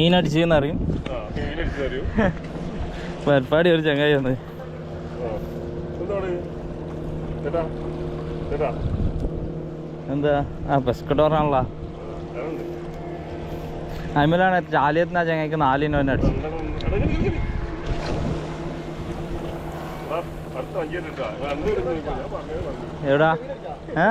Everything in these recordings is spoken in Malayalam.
മീനടിച്ചെന്ന് അറിയും പരിപാടി ഒരു ചങ്ങായി വന്ന്. എന്താ? ആ ബസ്കട്ടോറാണല്ലോ ഞാനുണ്ട്. അതിലാണ് ചാലിയത്തിന് ആ ചങ്ങായിക്ക് നാലിന് തന്നെ അടിച്ചു എവിടാ? ആ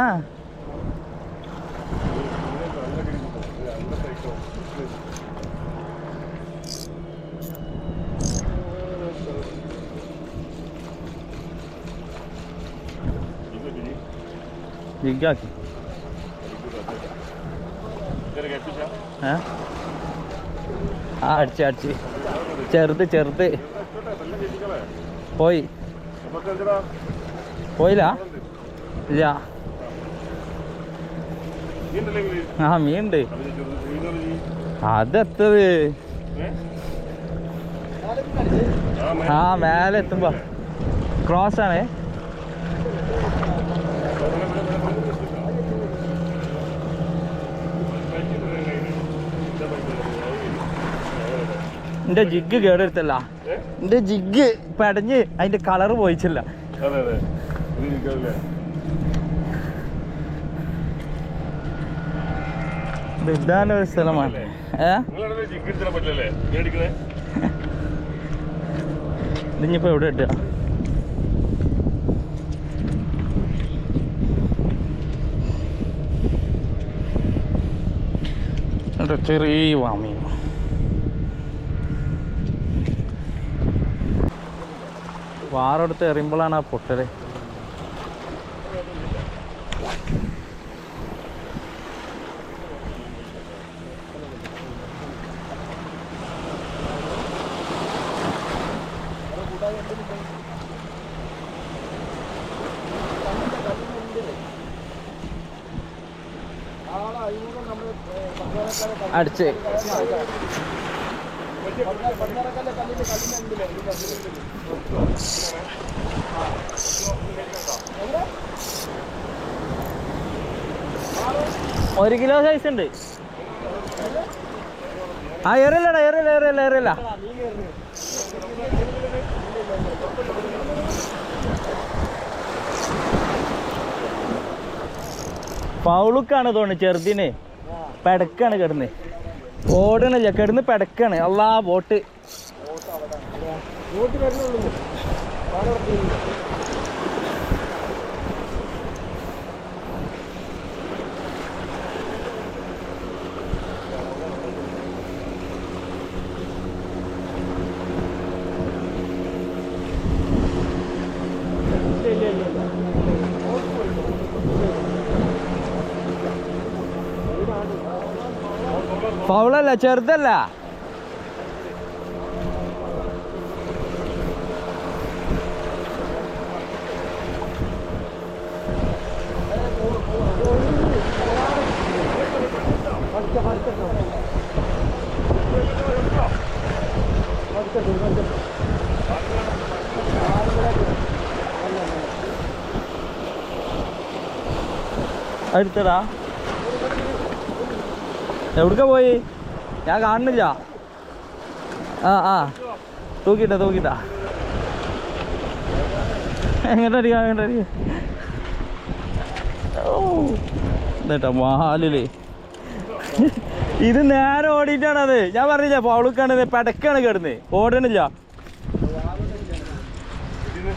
ജിഗാക്കി ഏ ആ അടിച്ച് അടിച്ച് ചെറുത് ചെറുത് പോയി പോയില്ല ഇല്ല ആ മീനുണ്ട് അതെത്തത് ആ മേലെ എത്തുമ്പോ ക്രോസ് ആണ്. എന്റെ ജിഗ് കേടെടുത്തല്ല എന്റെ ജിഗ് പടഞ്ഞ് അതിന്റെ കളർ പോയിച്ചില്ല. ഇതാണ് ഒരു സ്ഥലമാണ്. ഇതിപ്പോ ഇതിഞ്ഞിപ്പോ എവിടെ ഇട്ടുക ചെറിയ വാമി. വാറെടുത്ത് എറിയുമ്പോഴാണ് ആ പൊട്ടൽ. അടിച്ച്. ഒരു കിലോ സൈസ് ഉണ്ട്. ആ എറിയില്ലടാ എറിയില്ല എറിയില്ല എറിയില്ല പൗളുക്കാണ് തോന്നുന്നു ചെറുതിന്. പെടക്കാണ് കിടന്ന്. ഓടണില്ല കിടന്ന് പെടക്കാണ്. അല്ലാ ബോട്ട് പൗളല്ല ചെറുതല്ല. അടുത്തടാ എവിടുക്ക പോയി ഞാൻ കാണുന്നില്ല ആ ആ തൂക്കിട്ട തൂക്കിട്ട എങ്ങോട്ട് അടിക്കാം എങ്ങോട്ട് അടിക്കാം ഓ ഇതേട്ടാ മാലിൽ ഇത് നേരെ ഓടിയിട്ടാണത് ഞാൻ പറഞ്ഞില്ല പൗളുക്കാണ് പെടക്കാണ് കിടന്ന് ഓടണില്ല വീടിന്